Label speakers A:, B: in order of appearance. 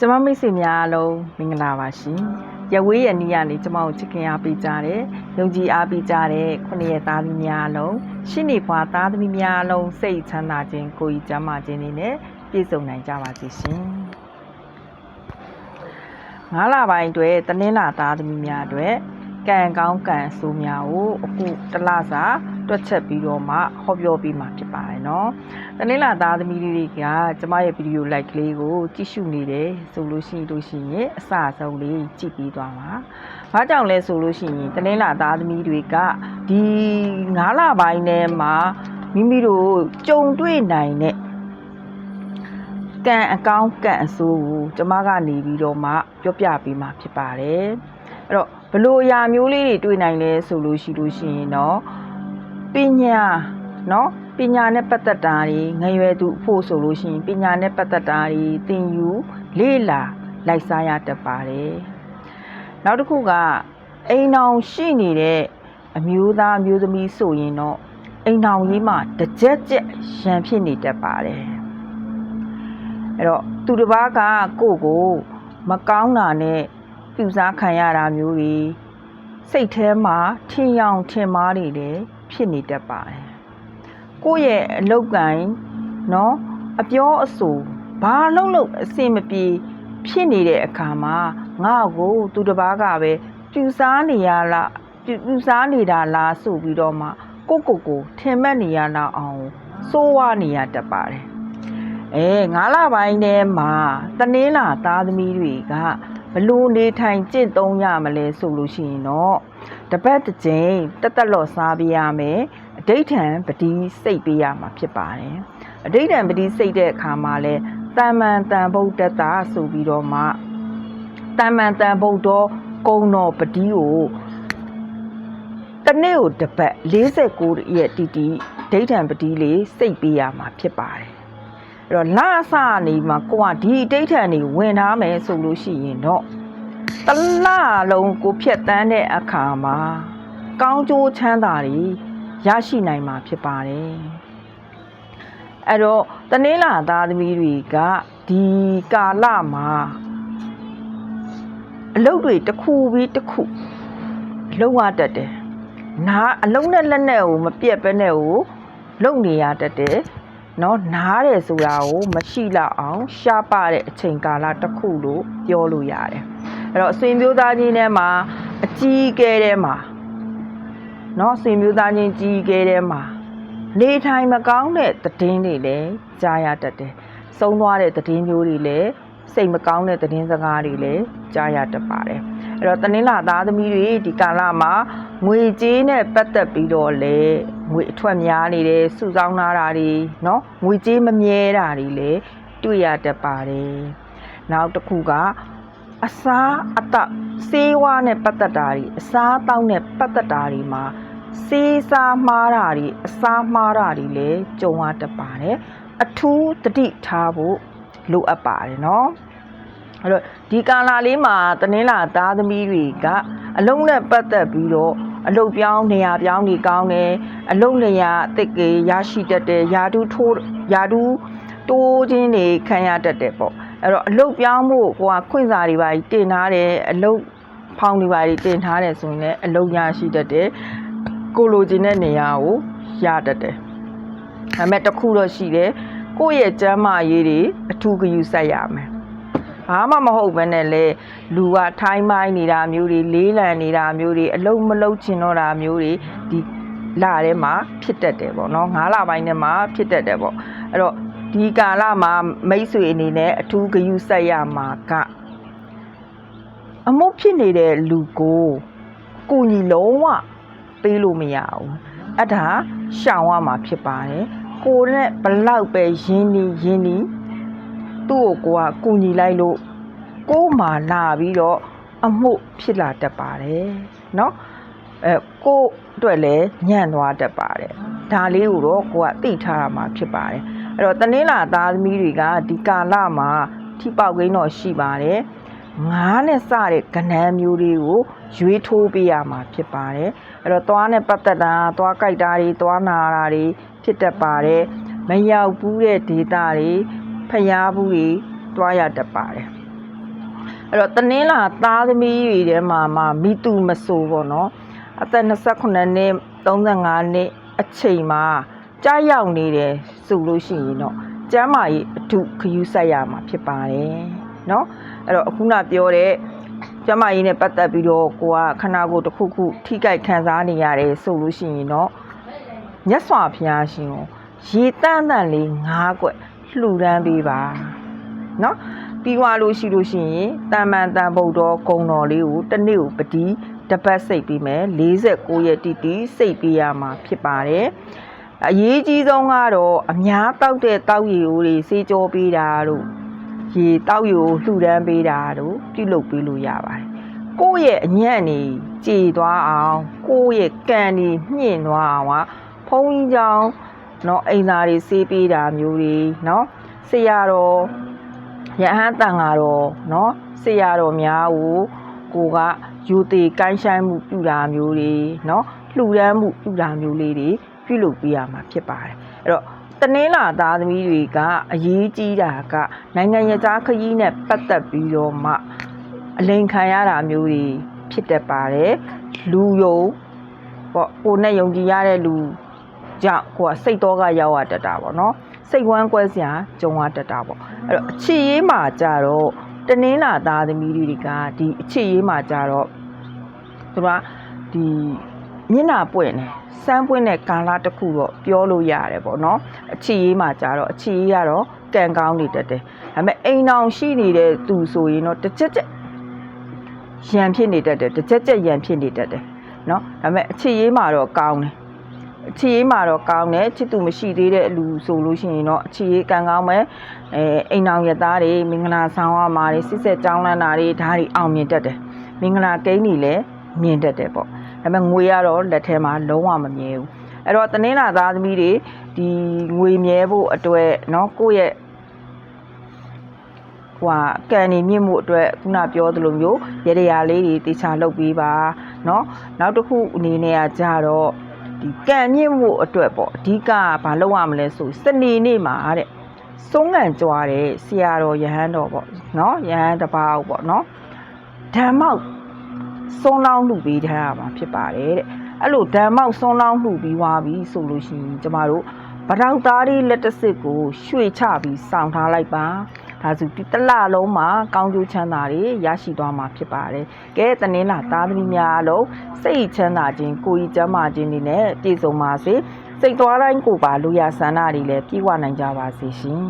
A: ကျမမိတ်ဆွေများအားလုံးမင်္ဂလာပါရှင်။ရဝေးရနီးကနေကျမကိုချစ်ခင်အားပေးကြတယ်။ယုံကြည်အားပေးကြတဲ့ခုနှစ်ရက်သားသမီးများအားလုံးရှင်းနေဖွာသားသမီးများအားလုံးစိတ်ချမ်းသာခြင်းကိုယ်ကြီးကျန်းမာခြင်းတွေနဲ့ပြည့်စုံနိုင်ကြပါစေရှင်။ငါးလပိုင်းအတွက်တနင်္လာသားသမီးများအတွက်ကံကောင်းကံဆိုးများကိုအခုတစ်လစာ တွက်ချက်ပြီးတော့မှဟောပြောပေးမှာဖြစ်ပါတယ်နော်။တနင်္လာသားသမီးတွေကကျမရဲ့ဗီဒီယိုလိုက်ကလေးကိုကြည့်ရှုနေတယ်ဆိုလို့ရှိရင်လို့ရှိရင်အစအဆုံးလေးကြည့်ပြီးသွားပါ။ဘာကြောင့်လဲဆိုလို့ရှိရင်တနင်္လာသားသမီးတွေကဒီ9လပိုင်းထဲမှာမိမိတို့ကြုံတွေ့နိုင်တဲ့ကံအကောင်းကံအဆိုးကိုကျမကနေပြီးတော့မှပြောပြပေးမှာဖြစ်ပါတယ်။အဲ့တော့ဘလို့အရာမျိုးလေးတွေတွေ့နိုင်လဲဆိုလို့ရှိလို့ရှိရင်တော့ ပညာနော်ပညာနဲ့ပတ်သက်တာတွေငရွယ်သူအဖို့ဆိုလို့ရှိရင်ပညာနဲ့ပတ်သက်တာတွေသင်ယူလေ့လာလိုက်စားရတတ်ပါတယ်နောက်တစ်ခုကအိမ်အောင်ရှိနေတဲ့အမျိုးသားမျိုးသမီးဆိုရင်တော့အိမ်အောင်ကြီးမှာတကြက်ကြက်ရံဖြစ်နေတတ်ပါတယ်အဲ့တော့သူတစ်ပါးကကိုယ့်ကိုမကောင်းတာနဲ့ပြူစားခံရတာမျိုးတွေစိတ်ထဲမှာထင်ရောင်ထင်မှားတွေလည်း ဖြစ်နေတတ်ပါတယ်။ကိုယ့်ရဲ့အလုတ်ကိုင်းနော်အပြောအဆိုဘာလုံးလုံးအစင်မပြေဖြစ်နေတဲ့အခါမှာငါ့ကိုသူတစ်ပါးကပဲပြူစားနေရလားပြူပြူစားနေတာလားဆိုပြီးတော့မှကိုကိုကိုထင်မှတ်နေရတော့အောင်စိုးဝါနေရတတ်ပါတယ်။အဲငါးလပိုင်းထဲမှာတနင်းလာသားသမီးတွေကဘ လို့နေထိုင်ကျင့်သုံးရမလဲဆိုလို့ရှိရင်တော့တပတ်တစ်ကြိမ်တက်တက်လော့စားပေးရမယ်အဋိဌံပတိစိတ်ပေးရမှာဖြစ်ပါတယ်အဋိဌံပတိစိတ်တဲ့အခါမှာလဲတမ္မန်တန်ဗုဒ္ဓတ္တဆိုပြီးတော့မှတမ္မန်တန်ဗုဒ္ဓကုံတော်ပတိကိုတနေ့ကိုတစ်ပတ်49ရက်တီတီဒိဋ္ဌံပတိလေးစိတ်ပေးရမှာဖြစ်ပါတယ်အဲ့တော့လအစနေမှာကိုကဒီဒိဋ္ဌံနေဝင်ထားမယ်ဆိုလို့ရှိရင်တော့ တလလုံးကိုဖြတ်တန်းတဲ့အခါမှာကောင်းကျိုးချမ်းသာတွေရရှိနိုင်မှာဖြစ်ပါတယ်အဲ့တော့တနင်္လာသားသမီးတွေကဒီကာလမှာအလုပ်တွေတစ်ခုပြီးတစ်ခုလုပ်ရတတ်တယ်နားအလုံးနဲ့လက်နဲ့ကိုမပြက်ပဲနဲ့ကိုလုပ်နေရတတ်တယ်နော်နားတယ်ဆိုတာကိုမရှိလောက်အောင် ရှားပတဲ့အချိန်ကာလတစ်ခုလို့ပြောလို့ရတယ် အဲ့တော့အဆွေမျိုးသားချင်းထဲမှာအကြီးအကဲထဲမှာနော်ဆွေမျိုးသားချင်းကြီးအကဲထဲမှာနေထိုင်မကောင်းတဲ့သတင်းတွေလည်းကြားရတတ်တယ်ဆုံးသွားတဲ့သတင်းမျိုးတွေလည်းစိတ်မကောင်းတဲ့သတင်းစကားတွေလည်းကြားရတတ်ပါတယ်အဲ့တော့တနင်္လာသားသမီးတွေဒီကာလမှာငွေကြေးနဲ့ပတ်သက်ပြီးတော့လေငွေအထွက်များနေတယ်စုဆောင်းလာတာတွေเนาะငွေကြေးမမြဲတာတွေလည်းတွေ့ရတတ်ပါတယ်နောက်တစ်ခုက အစာအသောက်စေးဝါးနဲ့ပတ်သက်တာတွေအစာအသောက်နဲ့ပတ်သက်တာတွေမှာစေးစားမှားတာတွေအစာမှားတာတွေလည်းကြုံရတတ်ပါတယ်အထူးတတိထားဖို့လိုအပ်ပါတယ်နော်အဲ့တော့ဒီကာလာလေးမှာတင်းလာသားသမီးတွေကအလုံးနဲ့ပတ်သက်ပြီးတော့အလုတ်ပြောင်းနေရာပြောင်းနေကောင်းတယ်အလုတ်နေရာအစ်ကေရရှိတတ်တယ်ယာတူးထိုးယာတူးတိုးခြင်းတွေခံရတတ်တယ်ပေါ့ အဲ့တော့အလုတ်ပြောင်းဖို့ဟိုကခွင့်စာတွေပါတင်ထားတယ်အလုတ်ဖောင်းတွေပါတင်ထားတယ်ဆိုရင်လည်းအလုတ်ရရှိတတ်တယ်ကိုလိုချင်တဲ့နေရာကိုရတတ်တယ်ဒါပေမဲ့တစ်ခုတော့ရှိတယ်ကိုယ့်ရဲ့ကျမ်းမာရေးတွေအထူးဂရုစိုက်ရမယ်ဘာမှမဟုတ်ဘဲနဲ့လေလူကထိုင်းမိုင်းနေတာမျိုးတွေလေးလံနေတာမျိုးတွေအလုံးမလုံးချင်တော့တာမျိုးတွေဒီလထဲမှာဖြစ်တတ်တယ်ပေါ့နော်ငါးလပိုင်းထဲမှာဖြစ်တတ်တယ်ပေါ့အဲ့တော့ ဒီကာလမှာမိတ်ဆွေအနေနဲ့အထူးဂရုစိုက်ရမှာကအမှုဖြစ်နေတဲ့လူကိုကိုညီလုံးဝပေးလို့မရဘူးအဲ့ဒါရှောင်ရမှာဖြစ်ပါတယ်ကိုနဲ့ဘလောက်ပဲရင်းနှီးရင်းနှီးသူ့ကိုကိုကကူညီလိုက်လို့ကို့မှာလာပြီးတော့အမှုဖြစ်လာတတ်ပါတယ်เนาะအဲကို့အတွက်လည်းညံ့သွားတတ်ပါတယ်ဒါလေးကိုတော့ကိုကသိထားရမှာဖြစ်ပါတယ် အဲ့တော့တနင်္လာသားသမီးတွေကဒီကာလမှာထိပေါက်ကိန်းတော့ရှိပါတယ်ငားနဲ့စတဲ့ကဏန်းမျိုးလေးကိုရွေးထိုးပေးရမှာဖြစ်ပါတယ်အဲ့တော့သွားနဲ့ပတ်သက်တာသွားကြိုက်တာတွေသွားနာတာတွေဖြစ်တတ်ပါတယ်မရောက်ဘူးတဲ့ဒေတာတွေဖျားဘူးတွေတွားရတတ်ပါတယ်အဲ့တော့တနင်္လာသားသမီးတွေထဲမှာမှမိတူမဆိုပေါ့နော်အသက်28နှစ်35နှစ်အချိန်မှာကြားရောက်နေတယ် ဆိုလို့ရှိရင်တော့ကျမ်းမာရေးအထုခယူးဆက်ရမှာဖြစ်ပါတယ်เนาะအဲ့တော့အခုနပြောတဲ့ကျမ်းမာရေးနဲ့ပတ်သက်ပြီးတော့ကိုကခနာကိုယ်တစ်ခုခုထိကြိုက်ခံစားနေရတယ်ဆိုလို့ရှိရင်တော့မြတ်စွာဘုရားရှင်ကိုရေတန်းတန်းလေး၅ကွက်လှူဒန်းပေးပါเนาะ ပြီးွားလို့ရှိလို့ရှိရင်တာမန်တန်ဗုဒ္ဓဂုံတော်လေးကိုတစ်နေ့ကိုပတိတပတ်စိတ်ပြီးမယ်49ရက်တိတိစိတ်ပြီးရမှာဖြစ်ပါတယ် အရေးကြီးဆုံးကတော့အများတောက်တဲ့တောက်ရည်တွေစေးကြောပေးတာတို့ရေတောက်ရည်ကိုလှူဒန်းပေးတာတို့ပြုလုပ်ပေးလို့ရပါတယ်ကိုယ့်ရဲ့အညံ့နေကြည်သွားအောင်ကိုယ့်ရဲ့ကံနေမြင့်သွားအောင်ကဘုန်းကြီးကြောင့်เนาะအိမ်သားတွေစေးပေးတာမျိုးတွေเนาะဆရာတော် ရဟန်းတန်ဃာတော်เนาะဆရာတော်များကိုကိုကယူသေးကိုင်းဆိုင်မှုပြုတာမျိုးတွေเนาะလှူဒန်းမှုပြုတာမျိုးလေးတွေ ပြုလုပ်ပေးရမှာဖြစ်ပါတယ်အဲ့တော့တနင်္လာသားသမီးတွေကအရေးကြီးတာကနိုင်ငံရေးသားခရီးနဲ့ပတ်သက်ပြီးတော့မှအလိန်ခံရတာမျိုးတွေဖြစ်တတ်ပါတယ်လူယုံပေါ့ကိုနဲ့ယုံကြည်ရတဲ့လူကြောင့်ကိုကစိတ်တော့ကရောက်ရတတ်တာပေါ့နော်စိတ်ဝမ်းကွဲစရာကြုံရတတ်တာပေါ့အဲ့တော့အခြေရေးမှာကြတော့တနင်္လာသားသမီးတွေကဒီအခြေရေးမှာကြတော့သူကဒီ မျက်နှာပွင့်တယ်စမ်းပွင့်တဲ့ကာလတစ်ခုတော့ပြောလို့ရတယ်ပေါ့နော်အခြေရေးမှာကြတော့အခြေရေးကတော့ကံကောင်းနေတတ်တယ်ဒါပေမဲ့အိမ်အောင်ရှိနေတဲ့သူဆိုရင်တော့တစ်ချက်ချက်ရံဖြစ်နေတတ်တယ်တစ်ချက်ချက်ရံဖြစ်နေတတ်တယ်နော်ဒါပေမဲ့အခြေရေးမှာတော့ကောင်းတယ်အခြေရေးမှာတော့ကောင်းတယ်ချစ်သူမရှိသေးတဲ့အလူဆိုလို့ရှိရင်တော့အခြေရေးကံကောင်းမယ်အဲအိမ်အောင်ရသားတွေမင်္ဂလာဆောင်ရမှာတွေစစ်ဆက်ကြောင်းလန်းတာတွေဒါတွေအောင်မြင်တတ်တယ်မင်္ဂလာကိန်းတွေလည်းမြင်တတ်တယ်ပေါ့ဒါ ပေမဲ့ငွေကတော့လက်ထဲမှာလုံးဝမမြဲဘူးအဲ့တော့တနင်္လာသားသမီးတွေဒီငွေမြဲဖို့အတွက်เนาะကိုယ့်ရဲ့ဟွာကန်နေမြင့်မှုအတွက်ခုနပြောသလိုမျိုးရရရာလေးတွေတေချာလုပ်ပေးပါเนาะနောက်တစ်ခုအနေနဲ့ကကြတော့ ဒီကံမြင့်မှုအတွက်ပေါ့အဓိကကဘာလုပ်ရမလဲဆိုစနေနေ့မှာတဲ့စုံးငံကြွားတဲ့ဆရာတော်ယဟန်တော်ပေါ့နော်ယဟန်တစ်ပါးပေါ့နော်ဓမ္မောက် စုံလောင်းလှူပေးထားရမှာဖြစ်ပါတယ်တဲ့အဲ့လိုဓမ္မောက်စုံလောင်းလှူပြီးသွားပြီဆိုလို့ရှိရင်ကျမတို့ဗတောက်သားလေးလက်တစ်စစ်ကိုရွှေ့ချပြီးစောင့်ထားလိုက်ပါဒါဆိုဒီတစ်လလုံးမှာကောင်းကျိုးချမ်းသာတွေရရှိသွားမှာဖြစ်ပါတယ်ကဲတနင်္လာသားသမီးများအလုံးစိတ်ချမ်းသာခြင်းကိုယ်ကြီးကျန်းမာခြင်းတွေနဲ့ပြည့်စုံပါစေစိတ်သွားတိုင်းကိုယ်ပါလူရဆန္ဒတွေလည်းပြည့်ဝနိုင်ကြပါစေရှင်